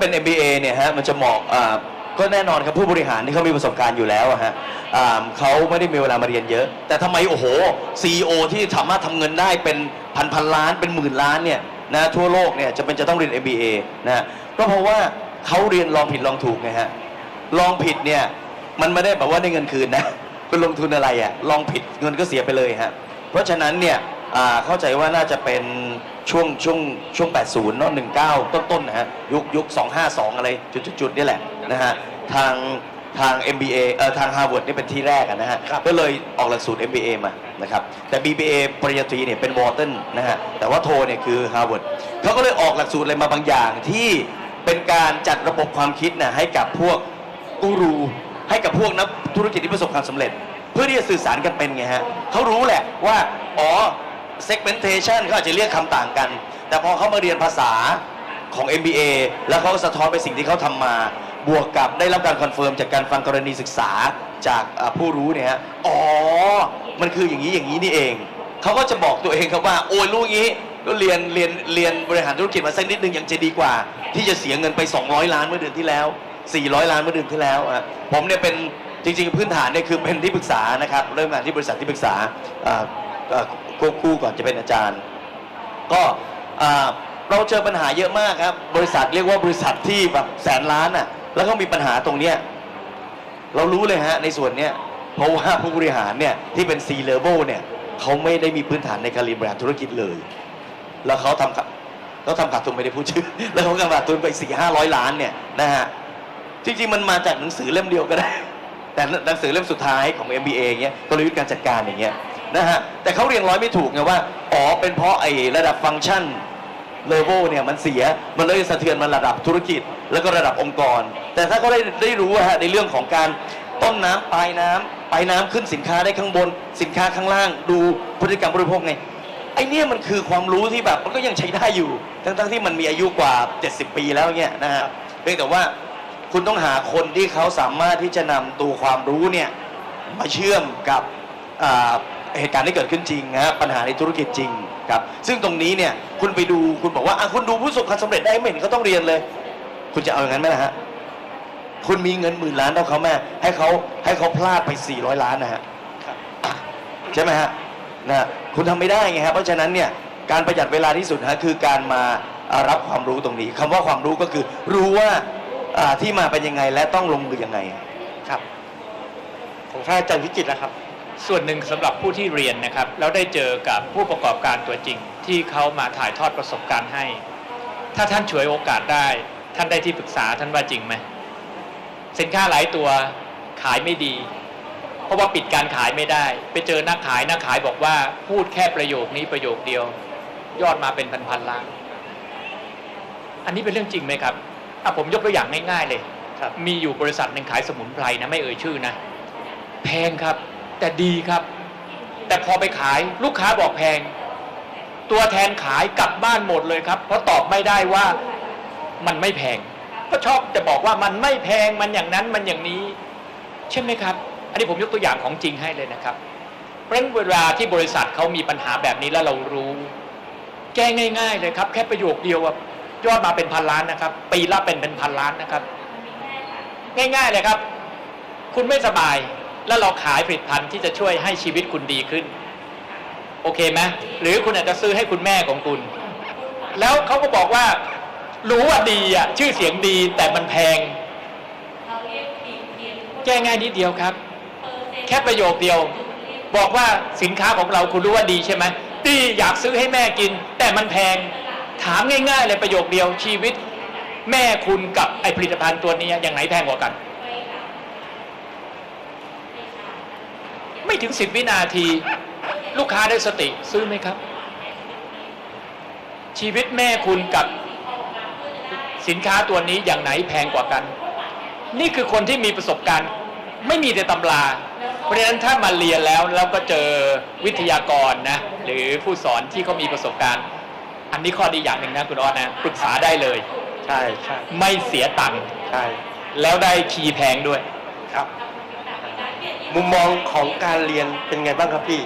เป็น MBA เนี่ยฮะมันจะเหมาะอ่าก็แน่นอนครับผู้บริหารที่เขามีประสบการณ์อยู่แล้วอะฮะอ่าเขาไม่ได้มีเวลามาเรียนเยอะ แต่ทำไมโอ้โห CEO ที่สามารถทำเงินได้เป็นพันพันล้านเป็นหมื่นล้านเนี่ยนะทั่วโลกเนี่ยจะเป็นจะต้องเรียน MBA นะฮะก็เพราะว่าเขาเรียนลองผิดลองถูกไงฮะลองผิดเนี่ยมันไม่ได้แบบว่าได้เงินคืนนะคุณลงทุนอะไรอะลองผิดเงินก็เสียไปเลยฮะเพราะฉะนั้นเนี่ย อ่าเข้าใจว่าน่าจะเป็นช่วงช่วงช่วง 80เนาะ19 ต้นๆนะฮะยุคยุค252 อะไร จุดๆๆนี่แหละนะฮะทางทาง MBA เอ่อทาง Harvard นี่เป็นที่แรกอะนะฮะ ก็เลยออกหลักสูตร MBA มานะครับแต่ BBA ปริญญาตรีเนี่ยเป็นวอร์ตันนะฮะ แต่ว่าโทเนี่ยคือ Harvard เขาก็เลยออกหลักสูตรอะไรมาบางอย่างที่เป็นการจัดระบบความคิดนะให้กับพวกกูรู ให้กับพวกนักธุรกิจที่ประสบความสำเร็จ เพื่อที่จะสื่อสารกันเป็นไงฮะเขารู้แหละว่าอ๋อ segmentation เขาอาจจะเรียกคำต่างกัน แต่พอเขามาเรียนภาษาของ MBA แล้วเขาก็สะท้อนไปสิ่งที่เขาทำมา บวกกับได้รับการคอนเฟิร์มจากการฟังกรณีศึกษาจากผู้รู้เนี่ยฮะ อ๋อ มันคืออย่างนี้อย่างนี้นี่เอง เขาก็จะบอกตัวเองครับว่า โอ้ยรู้งนี้ก็เรียนเรียนเรียนบริหารธุรกิจมาสักนิดนึงยังจะดีกว่า ที่จะเสียเงินไป 200 ล้านเมื่อเดือนที่แล้ว 400 ล้านเมื่อเดือนที่แล้วอะผมเนี่ยเป็นจริง ๆ พื้นฐานเนี่ยคือเป็นที่ปรึกษานะครับเริ่มงานที่บริษัทที่ปรึกษา ควบคู่ก่อนจะเป็นอาจารย์ ก็เราเจอปัญหาเยอะมากครับ บริษัทเรียกว่าบริษัทที่แบบแสนล้านอะ แล้วก็มีปัญหาตรงเนี้ยเรารู้เลยฮะในส่วนเนี้ยเพราะว่าผู้บริหารเนี่ยที่เป็น C level เนี่ยเขาไม่ได้มีพื้นฐานในการบริหารธุรกิจเลย แล้วเขาทำขาเขาทำขาดทุนไม่ได้พูดชื่อ แล้วเขากำขาดทุนไปสี่ห้าร้อยล้านเนี่ยนะฮะจริงๆมันมาจากหนังสือเล่มเดียวก็ได้ แต่หนังสือเล่มสุดท้ายของ MBA เงี้ยกลยุทธ์การจัดการอย่างเงี้ย นะฮะแต่เขาเรียงร้อยไม่ถูกไงว่าอ๋อเป็นเพราะไอ้ระดับฟังก์ชันเลเวลเนี่ยมันเสียมันเลยสะเทือนมาระดับธุรกิจ แล้วก็ระดับองค์กร แต่ถ้าเขาได้ได้รู้อะฮะในเรื่องของการต้นน้ำปลายน้ำปลายน้ำขึ้นสินค้าได้ข้างบน สินค้าข้างล่าง ดูพฤติกรรมบริโภคไงไอ้เนี่ยมันคือความรู้ที่แบบมันก็ยังใช้ได้อยู่ ทั้งๆที่มันมีอายุกว่า 70 ปีแล้วเนี่ยนะฮะเพียงแต่ว่าคุณต้องหาคนที่เขาสามารถที่จะนำตัวความรู้เนี่ยมาเชื่อมกับอ่า เหตุการณ์ที่เกิดขึ้นจริงนะฮะปัญหาในธุรกิจจริงครับซึ่งตรงนี้เนี่ยคุณไปดูคุณบอกว่าอะคุณดูผู้ประสบความสำเร็จได้ไม่เห็นเขาต้องเรียนเลย คุณจะเอาอย่างนั้นไหมล่ะฮะคุณมีเงินหมื่นล้านเท่าเขาแม่ให้เขาให้เขาพลาดไป 400 ล้านนะฮะใช่ไหมฮะนะฮะคุณทำไม่ได้ไงฮะเพราะฉะนั้นเนี่ยการประหยัดเวลาที่สุดฮะคือการมารับความรู้ตรงนี้คำว่าความรู้ก็คือ รู้ว่าอ่าที่มาเป็นยังไงและต้องลงมือยังไงครับ ของท่านอาจารย์วิจิตรนะครับ ส่วนหนึ่งสำหรับผู้ที่เรียนนะครับแล้วได้เจอกับผู้ประกอบการตัวจริง ที่เขามาถ่ายทอดประสบการณ์ให้ ถ้าท่านฉวยโอกาสได้ ท่านได้ที่ปรึกษาท่านว่าจริงไหมสินค้าหลายตัวขายไม่ดี เพราะว่าปิดการขายไม่ได้ ไปเจอนักขายนักขายบอกว่าพูดแค่ประโยคนี้ประโยคเดียว ยอดมาเป็นพันๆล้าน อันนี้เป็นเรื่องจริงไหมครับอะผมยกตัวอย่างง่ายๆเลยครับมีอยู่บริษัทหนึ่งขายสมุนไพรนะไม่เอ่ยชื่อนะ แพงครับ แต่ดีครับ แต่พอไปขายลูกค้าบอกแพง ตัวแทนขายกลับบ้านหมดเลยครับ เพราะตอบไม่ได้ว่ามันไม่แพง ก็ชอบจะบอกว่ามันไม่แพงมันอย่างนั้นมันอย่างนี้ ใช่ไหมครับ อันนี้ผมยกตัวอย่างของจริงให้เลยนะครับเพราะฉะนั้นเวลาที่บริษัทเขามีปัญหาแบบนี้แล้วเรารู้ แก้ง่าย ๆ เลยครับ แค่ประโยคเดียวยอดมาเป็นพันล้านนะครับ ปีละเป็นเป็นพันล้านนะครับ ง่าย ๆเลยครับ คุณไม่สบาย แล้วเราขายผลิตภัณฑ์ที่จะช่วยให้ชีวิตคุณดีขึ้น โอเคไหมหรือคุณอาจจะซื้อให้คุณแม่ของคุณ แล้วเขาก็บอกว่า รู้ว่าดีอะชื่อเสียงดีแต่มันแพงแก้ง่ายนิดเดียวครับ แค่ประโยคเดียว บอกว่าสินค้าของเราคุณรู้ว่าดีใช่ไหมดีอยากซื้อให้แม่กิน แต่มันแพงถามง่ายๆเลยประโยคเดียวชีวิต แม่คุณกับไอผลิตภัณฑ์ตัวนี้อย่างไหนแพงกว่ากัน ไม่ถึงสิบวินาที ลูกค้าได้สติซื้อไหมครับ ชีวิตแม่คุณกับสินค้าตัวนี้อย่างไหนแพงกว่ากัน นี่คือคนที่มีประสบการณ์ ไม่มีแต่ตำรา เพราะฉะนั้นถ้ามาเรียนแล้วแล้วก็เจอวิทยากรนะ หรือผู้สอนที่เขามีประสบการณ์ อันนี้ข้อดีอย่างหนึ่งนะคุณออสนะปรึกษาได้เลย ใช่ใช่ไม่เสียตังค์ใช่ แล้วได้คีย์แพงด้วยครับ มุมมองของการเรียนเป็นไงบ้างครับพี่